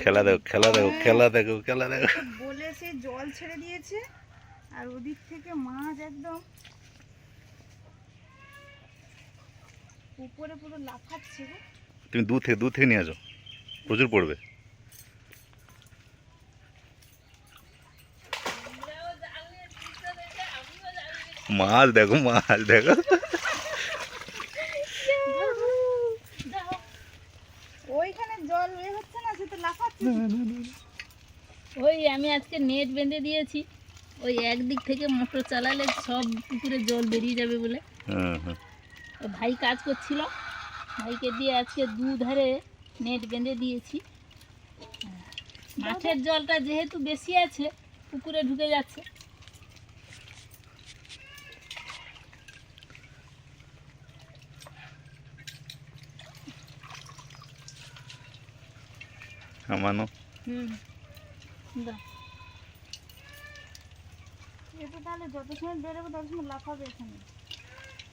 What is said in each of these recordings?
খেলা দেখো খেলা দেখো খেলা দেখো খেলা দেখো। বলে সে জল ছেড়ে দিয়েছে আর ওদিক থেকে মাছ একদম উপরে পুরো লাফাচ্ছে তুমি দূর থেকে দূর থেকে নিয়ে আসো প্রচুর পড়বে। মাছ দেখো মাছ দেখো। জল এ হচ্ছে না সে তো লাফাচ্ছে। ওই আমি আজকে নেট বেঁধে দিয়েছি। ওই একদিক থেকে মোটর চালালে সব পুকুরে জল বেরিয়ে যাবে বলে। হুম তো ভাই কাজ করছিল। ভাইকে দিয়ে আজকে দু ধারে নেট বেঁধে দিয়েছি। মাঠের জলটা যেহেতু বেশি আছে পুকুরে ঢুকে যাচ্ছে। এখানে।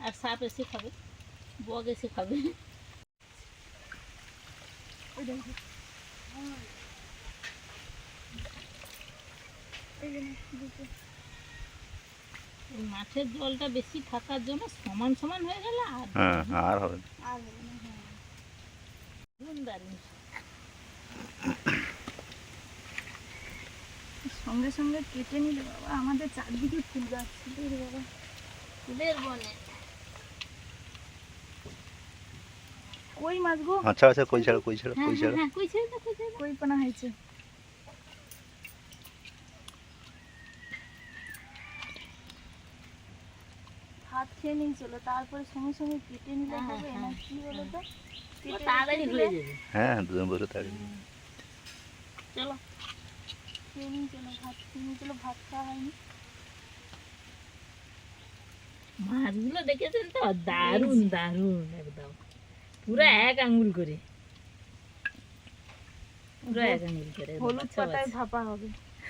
আর সাপ এসে খাবে। বগ এসে খাবে। ওই দেখো। এই যে না, দুটো। এই মাঠের জলটা বেশি থাকার জন্য সমান সমান হয়ে গেল আর হ্যাঁ আর হবে না। আর হবে না, হ্যাঁ। দারুণ দারুণ সঙ্গে সঙ্গে কেটে নিলে বাবা আমাদের চারদিকে ফুল গাছ বাবা। ফুলের বনে। কই মাছ গো? আচ্ছা আচ্ছা কই ছাড়ো কই ছাড়ো হ্যাঁ কই হ্যাঁ ছাড়ো। হ্যাঁ কই ছেড়ে কই ছেড়ে কই পানা হয়েছে? ভাত খেয়ে নিয়েছিল তারপরে সঙ্গে সঙ্গে কেটে নিলে হ্যাঁ, হবে না হ্যাঁ, কি বলো তো? তাড়াতাড়ি হয়ে যাবে। হ্যাঁ দুজন বসে থাকবে চলো ভাত ভাত খাওয়া হয়নি। মাছগুলো দেখেছেন তো? দারুণ দারুণ একদম। পুরো এক আঙ্গুল করে। পুরো এক আঙ্গুল করে। হলুদ পাতায় ভাপা হবে।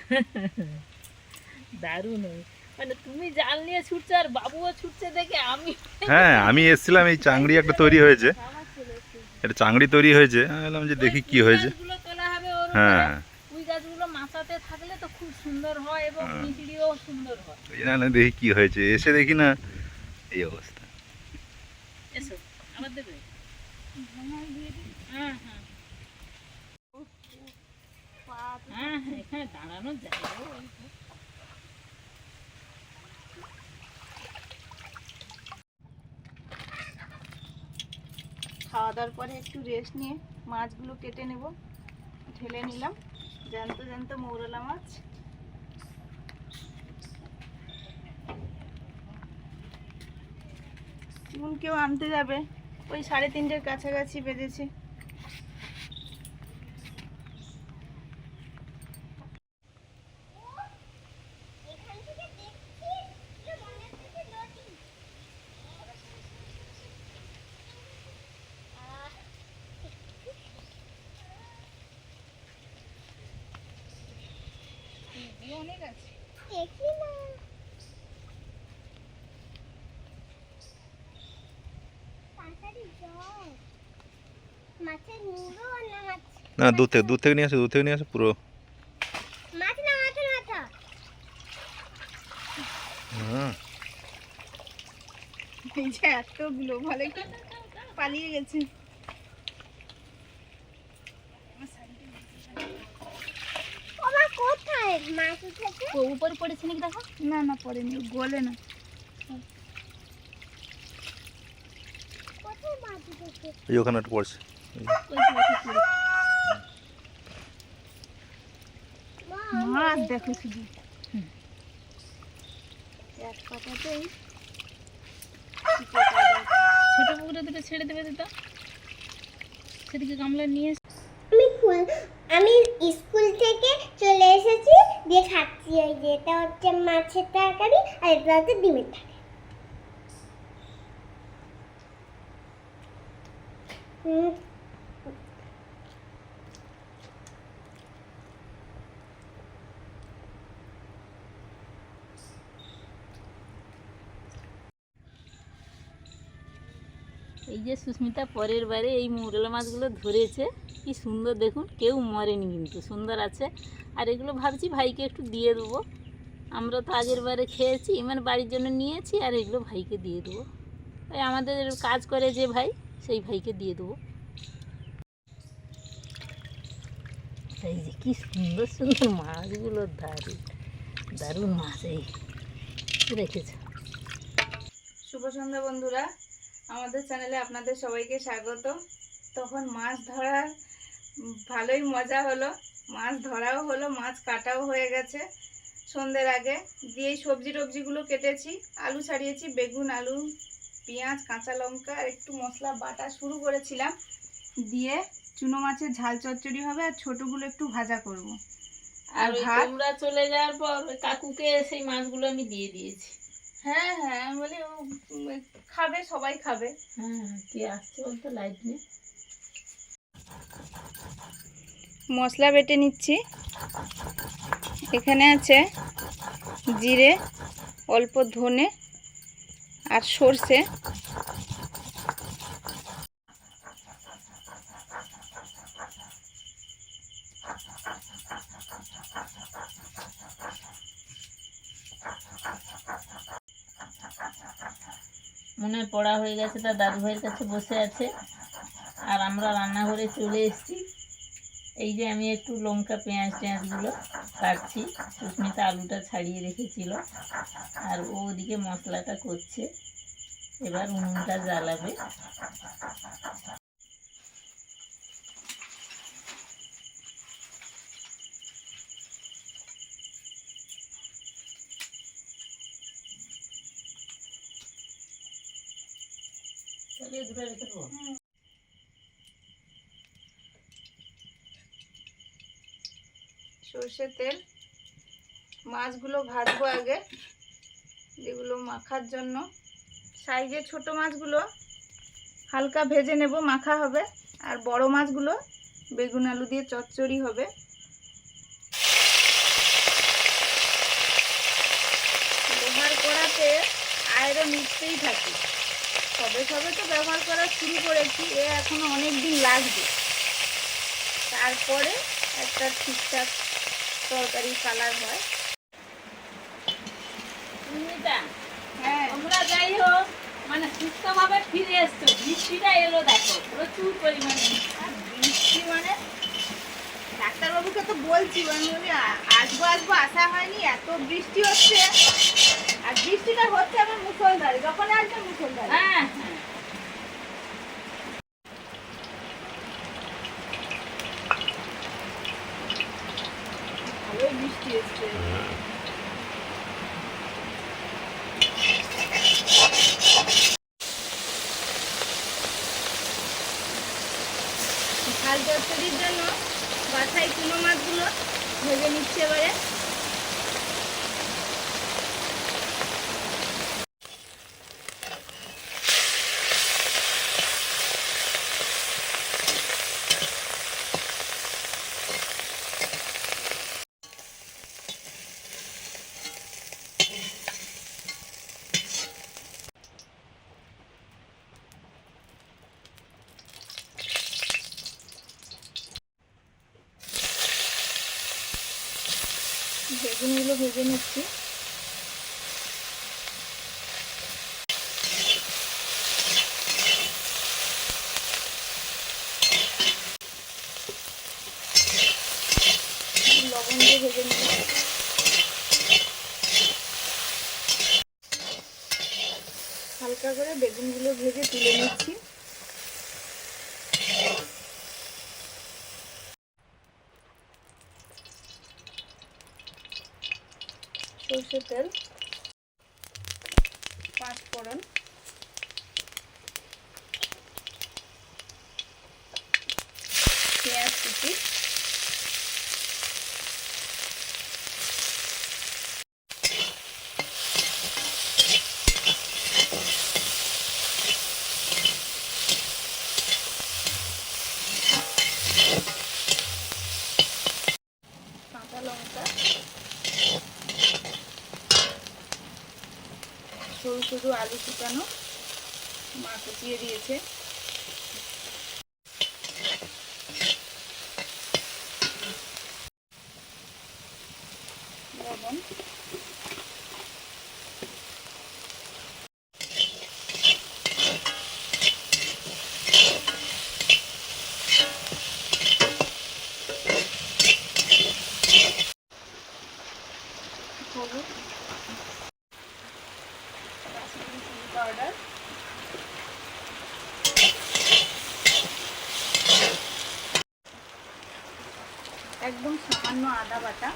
দারুণ হবে। মানে তুমি জাল নিয়ে ছুটছো আর বাবুও ছুটছে দেখে আমি হ্যাঁ আমি এসেছিলাম এই চাংড়ি একটা তৈরি হয়েছে। একটা চাংড়ি তৈরি হয়েছে। আমি বললাম যে দেখি কি হয়েছে গাছগুলো তোলা হবে ওর হ্যাঁ। ওই গাছগুলো মাথাতে থাকলে তো খুব সুন্দর হয় এবং হ্যাঁ। মিচড়িও সুন্দর হয়। ওই জন্য দেখি কি হয়েছে। এসে দেখি না এই অবস্থা। এসো আবার দেবে। ভাঙায় দিয়ে দিই। হ্যাঁ হ্যাঁ। হ্যাঁ হ্যাঁ এখানে খাওয়া দাওয়ার পরে একটু রেস্ট নিয়ে মাছগুলো কেটে নেব। ঢেলে নিলাম। জ্যান্ত জ্যান্ত মৌরলা মাছ। কেউ আনতে যাবে। ওই সাড়ে তিনটের কাছাকাছি বেজেছে অনেক আছে। দেখি না। না দূর থেকে দূর থেকে নিয়ে আসো দূর থেকে নিয়ে আসো পুরো। মাছ না মাছের এই যে এতগুলো ভালো পালিয়ে গেছে। কোথায় মাছ উঠেছে ও উপরে পড়েছে নাকি দেখো? না না পড়েনি গলে না। এই ওখানে একটা পড়ছে। ওই তো ওই তো পড়েছে। মা মাছ দেখো। শুধু এক পাতাতেই ছোট পুকুরে দুটো ছেড়ে দেবে দিতা সেদিকে গামলা নিয়ে এসে। আমি আমি স্কুল থেকে চলে এসেছি। দিয়ে খাচ্ছি ওই যে এটা হচ্ছে মাছের তরকারি আর এটা হচ্ছে ডিমের তরকারি। হুম, যে সুস্মিতা পরের বারে এই মৌরলা মাছগুলো ধরেছে, কি সুন্দর দেখুন, কেউ মরেনি কিন্তু, সুন্দর আছে। আর এগুলো ভাবছি ভাইকে একটু দিয়ে দেবো। আমরা তো আগের বারে খেয়েছি মানে বাড়ির জন্য নিয়েছি, আর এগুলো ভাইকে দিয়ে দেবো। ওই আমাদের কাজ করে যে ভাই, সেই ভাইকে দিয়ে দেবো। এই যে কি সুন্দর সুন্দর মাছগুলো, দারুণ দারুণ মাছ এই। রেখেছে। শুভ সন্ধ্যা বন্ধুরা। আমাদের চ্যানেলে আপনাদের সবাইকে স্বাগত। তখন মাছ ধরার ভালোই মজা হলো। মাছ ধরাও হলো মাছ কাটাও হয়ে গেছে। সন্ধ্যের আগে দিয়ে সবজি টবজিগুলো কেটেছি আলু ছাড়িয়েছি বেগুন আলু পেঁয়াজ কাঁচা লঙ্কা আর একটু মশলা বাটা শুরু করেছিলাম। দিয়ে চুনো মাছের ঝাল চচ্চড়ি হবে আর ছোটোগুলো একটু ভাজা করব। আর আর ভাত তোমরা চলে যাওয়ার পর কাকুকে সেই মাছগুলো আমি দিয়ে দিয়েছি। হ্যাঁ হ্যাঁ আমি বলি ও, খাবে সবাই খাবে। হ্যাঁ কে আসছে বলতো? লাইট নিয়ে মশলা বেটে নিচ্ছি। এখানে আছে জিরে অল্প ধনে আর সর্ষে। মনের পড়া হয়ে গেছে, তার দাদু ভাইয়ের কাছে বসে আছে। আর আমরা রান্নাঘরে চলে এসেছি। এই যে আমি একটু লঙ্কা, পেঁয়াজ, টেঁয়াজগুলো কাটছি। সুস্মিতা আলুটা ছাড়িয়ে রেখেছিল। আর ও ওদিকে মশলাটা করছে। এবার উনুনটা জ্বালাবে। এ দুটো রেখে দেবো সর্ষের তেল। মাছগুলো ভাজবো আগে। যেগুলো মাখার জন্য। সাইজে ছোট মাছগুলো হালকা ভেজে নেব, মাখা হবে। আর বড় মাছগুলো বেগুন আলু দিয়ে চচ্চড়ি হবে। লোহার কড়াতে আয়রন মিশতেই থাকে। সবে সবে তো ব্যবহার করা শুরু করেছি এ এখনও অনেক দিন লাগবে। তারপরে একটা ঠিকঠাক তরকারি কালার হয়। হ্যাঁ। তোমরা যাই হোক মানে সুস্থভাবে ফিরে এসছো বৃষ্টিটা এলো দেখো প্রচুর পরিমাণে আর বৃষ্টি মানে ডাক্তারবাবুকে তো বলছি আসব আসব আসা হয়নি এত বৃষ্টি হচ্ছে। আর বৃষ্টিটা হচ্ছে আমার মুসলধারে যখন আসবে মুসলধারে। হ্যাঁ। হ্যাঁ বৃষ্টি এসছে ঝাল চচ্চড়ির জন্য বাছাই চুনো মাছগুলো ভেজে নিচ্ছে এবারে বেগুনগুলো ভেজে নিচ্ছি লবণ দিয়ে ভেজে নিচ্ছি হালকা করে বেগুনগুলো ভেজে তুলে নিচ্ছি সর্ষের তেল পাঁচ ফোড়ন পেঁয়াজ কাঁচা লঙ্কা সরু সরু আলু শুকানো মা কুচিয়ে দিয়েছে লবণ হলুদ কাশ্মীরি চিলি পাউডার একদম সামান্য আদা বাটা।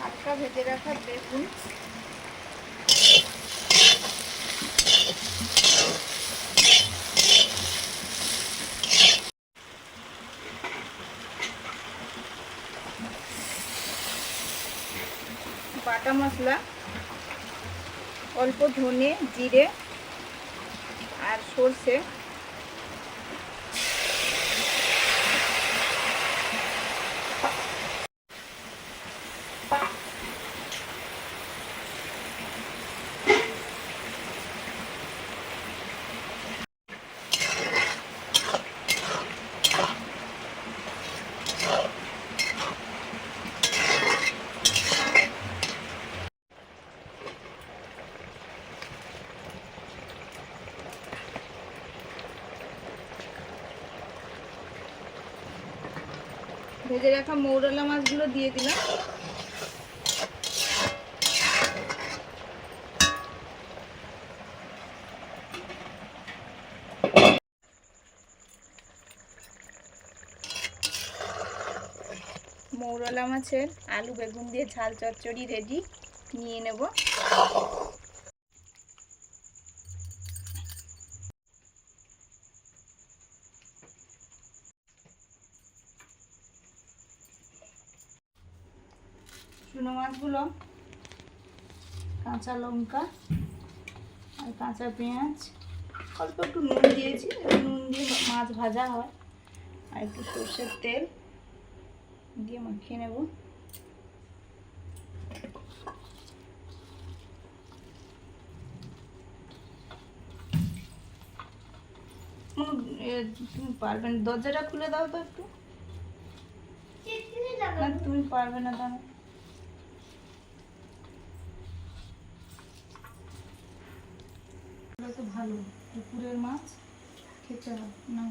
হালকা ভেজে রাখা বেগুন। বাটা মশলা। অল্প ধনে জিরে আর সর্ষে। ভেজে রাখা মৌরলা মাছগুলো দিয়ে দিলাম। মৌরলা মাছের আলু বেগুন দিয়ে ঝাল চচ্চড়ি রেডি নিয়ে নেব। চুনো কাঁচা লঙ্কা আর কাঁচা পেঁয়াজ। অল্প একটু নুন দিয়েছি নুন দিয়ে মাছ ভাজা হয়। আর একটু সর্ষের তেল দিয়ে মাখিয়ে নেব। তুমি পারবে না। দরজাটা খুলে দাও তো একটু। তুমি পারবে না দাঁড়া এগুলো তো ভালো পুকুরের মাছ খেতে হয় না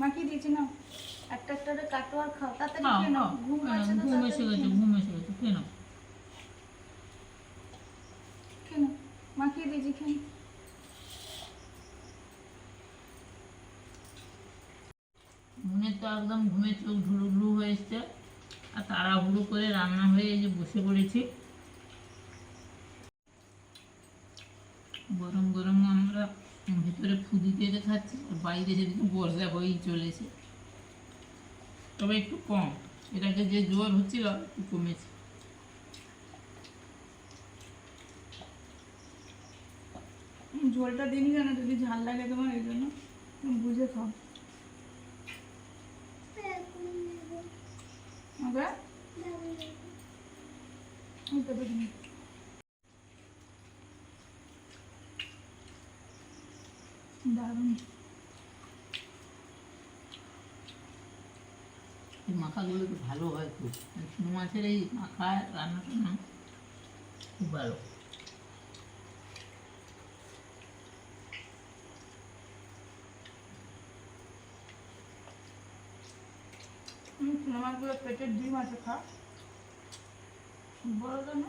মাখিয়ে দিয়েছি না একটা একটা করে কাটো আর খাও তাড়াতাড়ি খেয়ে নাও ঘুম হ্যাঁ, তো ঘুম এসে গেছে ঘুম এসে গেছে খেয়ে নাও। মাখিয়ে দিয়েছি খেয়ে মনে তো একদম ঘুমে চোখ ঢুলু ঢুলু হয়ে এসছে আর তাড়াহুড়ো করে রান্না হয়ে এই যে বসে পড়েছি গরম গরম আমরা ভিতরে ফুদি দিয়ে খাচ্ছি আর বাইরে সেদিকে বর্ষা বই চলেছে তবে একটু কম। এটাকে যে জোর হচ্ছিল একটু কমেছে। উম, ঝোলটা দিনই কেন যদি ঝাল লাগে তোমার এই জন্য বুঝে খাও। ওই তো দেখি। দারুণ এই মাখাগুলো তো ভালো হয় খুব। চুনো মাছের এই মাখা রান্নাটা না খুব ভালো। হুম, চুনো মাছগুলো পেটের ডিম আছে খা। বড় তো না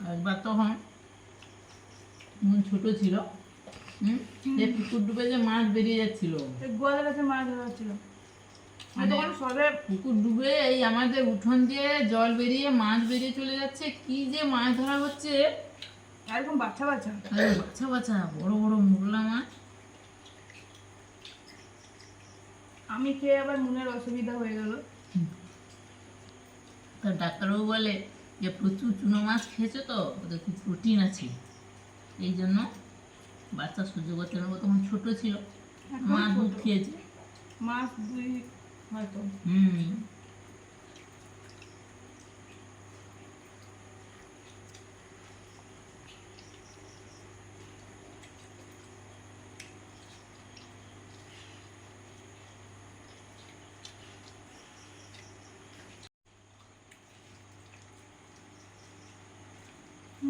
একবার তখন মন ছোট ছিল। যে পুকুর ডুবে যে মাছ বেরিয়ে যাচ্ছিল। এই গোয়ালের কাছে মাছ ধরা মানে- সবে পুকুর ডুবে এই আমাদের উঠোন দিয়ে জল বেরিয়ে মাছ বেরিয়ে চলে যাচ্ছে। কি যে মাছ ধরা হচ্ছে। এরকম বাচ্চা বাচ্চা বাচ্চা বাচ্চা বড় বড় মুগলা মাছ। আমি খেয়ে আবার মনের অসুবিধা হয়ে গেল। তা ডাক্তারবাবু বলে যে প্রচুর চুনো মাছ খেয়েছে তো ওদের খুব প্রোটিন আছে। এই জন্য বাচ্চা সহ্য করতে পারব তখন ছোটো ছিল। মা দুধ খেয়েছে। মাছ দুই হয়তো। হুম।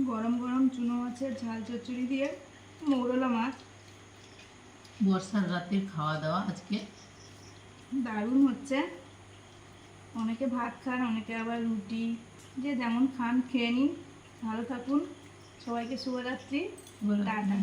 গরম গরম চুনো মাছের ঝাল চচ্চড়ি দিয়ে মৌরলা মাছ। বর্ষার রাতের খাওয়া দাওয়া আজকে? দারুণ হচ্ছে। অনেকে ভাত খান অনেকে আবার রুটি। যে যেমন খান খেয়ে নিন। ভালো থাকুন। সবাইকে শুভরাত্রি। টাটা।